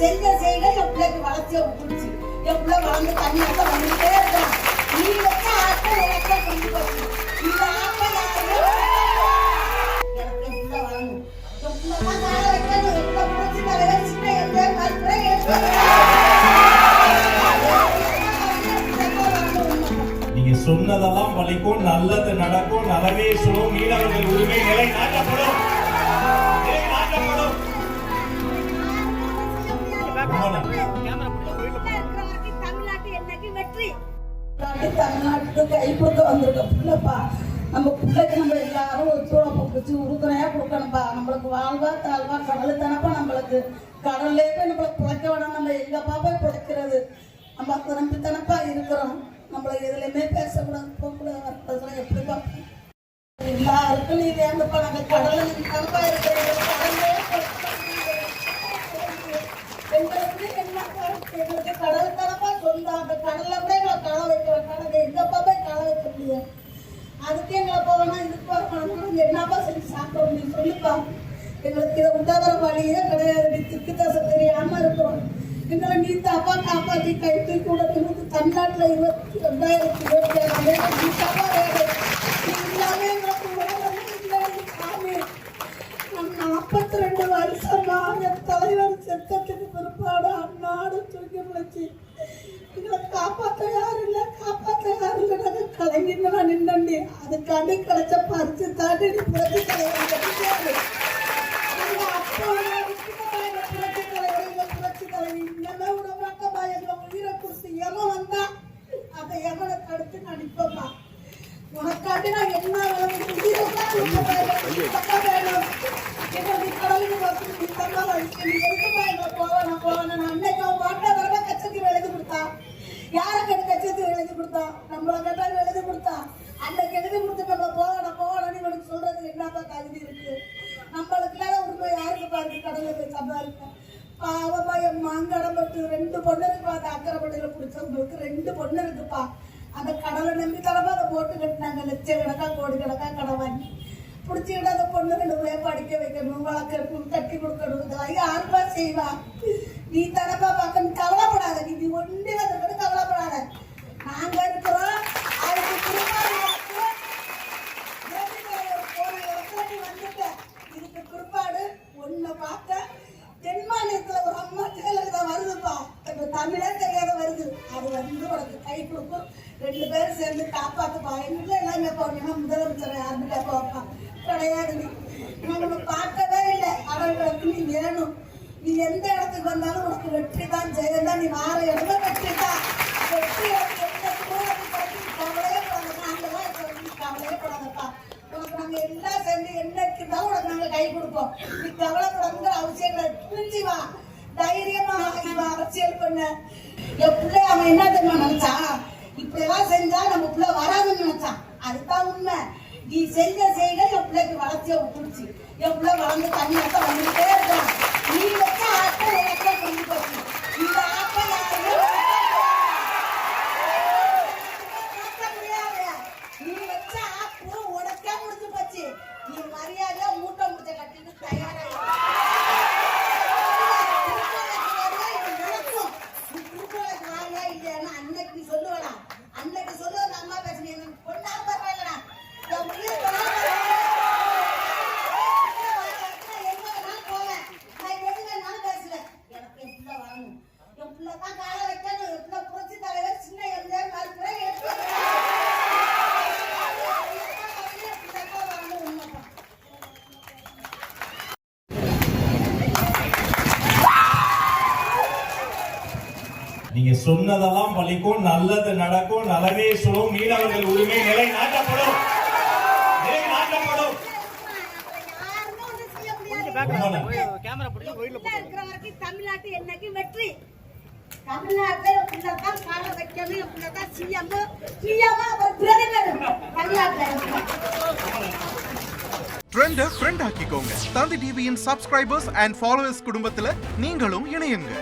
செஞ்ச செய்க என் பிள்ளைக்கு வளர்ச்சிய பிடிச்சி என் பிள்ளை வளர்ந்து தண்ணியாக வந்துட்டே இருக்கான் நீ வச்ச ஆட்டை உனக்கே கொண்டு போச்சு இந்த ஆட்டை எனக்கு என் பிள்ளை என் பிள்ளை தான் கால வைக்கணும் என் பிள்ளை சின்ன என் பேர் நீங்க சொன்னதெல்லாம் பலிக்கும் நல்லது நடக்கும் நலவே சொல்லும். மீனவர்கள் உரிமை நிலை நாட்டப்படும் தமிழ்நாட்டுக்கு கை கொடுக்க வந்திருக்க பிள்ளைப்பா. நம்ம பிள்ளைக்கு நம்ம எல்லாரும் ஒத்துழைப்பு பிடிச்சி உறுதுணையாக கொடுக்கணும்ப்பா நம்மளுக்கு வாழ்வா தாழ்வா கடல் தானப்பா நம்மளுக்கு. கடல்லே போய் நம்மளை பிழைக்க வேணாம் நம்ம எங்கப்பா போய் பிழைக்கிறது? நம்ம திரும்பி தானப்பா இருக்கிறோம். நம்மளை எதுலையுமே பேசக்கூடாது போகக்கூடாது வரக்கூடாது எப்படி பார்ப்போம் எல்லாருக்கும் நீ தேர்ந்தப்பா நாங்கள் கடலில் நீங்க தானப்பா இருக்கிறீங்க எங்களுக்கு என்ன எங்களுக்கு கடல் தரப்பா சொந்தம் அந்த கடல்ல கூட எங்களை களை வைக்க கடல் எங்கப்பா போய் களை வைக்க முடியும் அதுக்கு எங்களை போகணும் இதுக்கு போகணும் என்னப்பா செஞ்சு சாப்பிட முடியும் சொல்லுப்பா எங்களுக்கு இதை உண்டாகிற வழியே கிடையாது. நீ திக்கு தசை தெரியாம இருக்கிறோம் எங்களை நீ தப்பா காப்பாற்றி கை தூக்கி விடணும் தமிழ்நாட்டில் இருபத்தி ரெண்டாயிரத்தி இருபத்தி ஆறு நீ தாப்பா இல்லாம எங்களுக்கு நாற்பத்தி ரெண்டு வருஷமா என் தலைவர் செத்தத்துக்கு பிற்பாடு அந்நாடு தூக்கி முடிச்சு எங்களை காப்பாற்ற யாரும் இல்லை காப்பாற்ற யாரும் இல்லை. நாங்கள் கலைஞர்களா நின்னண்டி அதுக்காண்டி கிடைச்ச பரிசு தாண்டி நீ புரட்சி தலைவர் கட்டிட்டாரு எங்க அப்பா விட்டுட்டா எங்க புரட்சி தலைவர் எங்க புரட்சி தலைவர் இன்னமே விடமாட்டமா எங்க உயிரை கொடுத்து எவன் வந்தா அந்த எவனை தடுத்து நடிப்போம்மா உனக்காண்டி நான் என்ன வேணும் உயிரை தான் உனக்கு வேணும் எங்களுக்கு கடலுக்கு வந்து நீ தந்தா வயசு நீ எதுக்குமா எங்க போவேன் போவேன் நான் அன்னைக்கு அவன் வாட்டா வரவே கச்சத்துக்கு எழுதி கொடுத்தா யாருக்கு எனக்கு கச்சத்துக்கு எழுதி கொடுத்தா நம்மள கேட்டாலும் எழுதி கொடுத்தா அன்னைக்கு எழுதி கொடுத்து நம்ம போகணும் போவேன் இவனுக்கு சொல்றது என்னப்பா தகுதி இருக்கு நம்மளுக்கு இல்லாத உண்மை யாருக்கு பாருக்கு கடலை போய் சம்பாதிக்க பாவமா என் மாங்கடம்பட்டு ரெண்டு பொண்ணு இருக்குப்பா அந்த அக்கரைப்பட்டியில பிடிச்சவங்களுக்கு ரெண்டு பொண்ணு இருக்குப்பா. அந்த கடலை நம்பி தலைமை அதை போட்டு கட்டினாங்க. லட்சம் கணக்கா கோடி கணக்கா கடன் வாங்கி பிடிச்சிக்கிட்டு அந்த பொண்ணு ரெண்டு பேர் படிக்க வைக்கணும் வளர்க்கணும் கட்டி கொடுக்கணும். இதெல்லாம் யாருப்பா செய்வா? நீ தரப்பா பார்க்கணும். கவலை நீ ஒண்டி வந்து கவலைப்படாத நாங்க இருக்கிறோம் அதுக்கு பிற்பாடு உனக்கு வேலைக்காரர் போன இடத்துல நீ வந்துட்ட. இதுக்கு பிற்பாடு உன்னை பார்க்க தென் மாநிலத்துல ஒரு அம்மா ஜெயலலிதா வருதுப்பா இப்ப தமிழே தெரியாத வருது அது வந்து உனக்கு கை கொடுக்கும் ரெண்டு பேரும் பார்த்துப்பா காப்பாத்துப்பா எங்க எல்லாமே போனீங்கன்னா முதலமைச்சர் யாருமே போப்பா கிடையாது நீ பார்க்கவே இல்லை அவர்களுக்கு நீ வேணும் நீ எந்த இடத்துக்கு வந்தாலும் உனக்கு வெற்றி தான் ஜெயம் தான் நீ வார இடமே வெற்றி தான் வெற்றி எந்த கவலையே கவலையே எல்லாம் சேர்ந்து என்னைக்கு தான் உனக்கு நாங்கள் கை கொடுப்போம் நீ கவலைப்படாத அவசியம் புரிஞ்சு வா தைரியமா அரசியல் பண்ண என் பிள்ளை அவன் என்ன தெரியுமா நினைச்சான் இப்படி எல்லாம் செஞ்சா நம்ம பிள்ளை வராதுன்னு நினைச்சான் அதுதான் உண்மை நீ செஞ்ச செய்க என் பிள்ளைக்கு வளர்ச்சிய பிடிச்சி என் பிள்ளை வளர்ந்து தண்ணியாக வந்துட்டே இருக்கான் நீ வச்ச ஆட்டை உனக்கே கொண்டு போச்சு இந்த ஆட்டை யாருமே மாத்த முடியாது. நீ வச்ச ஆப்பு உனக்கே முடிஞ்சு போச்சு. நீ மரியாதையா மூட்டை முடிச்ச கட்டிட்டு தயாரா இரு. திருக்கோயிலுக்கு வரியா, இது நடக்கும். நீ திருக்கோயிலுக்கு வாரியா இல்லையான்னு அன்னைக்கு நீ சொல்லுவடா. அன்னைக்கு சொல்லுவ அந்த அம்மா பேசுனீங்க. எனக்கு பொண்ணா பரவாயில்லடா. என் உயிர் போனாலும் பரவாயில்ல. எங்க வேணாலும் போவேன். நான் எது வேணாலும் பேசுவேன். எனக்கு என் பிள்ளை வரணும். என் பிள்ளை தான் கால வைக்கணும். என் பிள்ளை புரட்சி தலைவர் சின்ன எம்ஜிஆர் மறுக்கிறேன் நீங்க சொன்னதெல்லாம் பலிக்கும் நல்லது நடக்கும் நலவே சொல்லும் மீனவர்கள் உரிமை நிலை நாட்டப்படும். தமிழ்நாட்டு என்னைக்கு வெற்றி? தமிழ்நாட்டில் இப்படிதான் கால வைக்கணும் இப்படிதான் சிஎம் சிஎம் அப்புறம் பிரதமர் தமிழ்நாட்டில் ட்ரெண்ட ஃப்ரெண்ட் ஆக்கிக்கோங்க. தந்தி டிவியின் சப்ஸ்கிரைபர்ஸ் அண்ட் ஃபாலோவர்ஸ் குடும்பத்துல நீங்களும் இணையுங்க.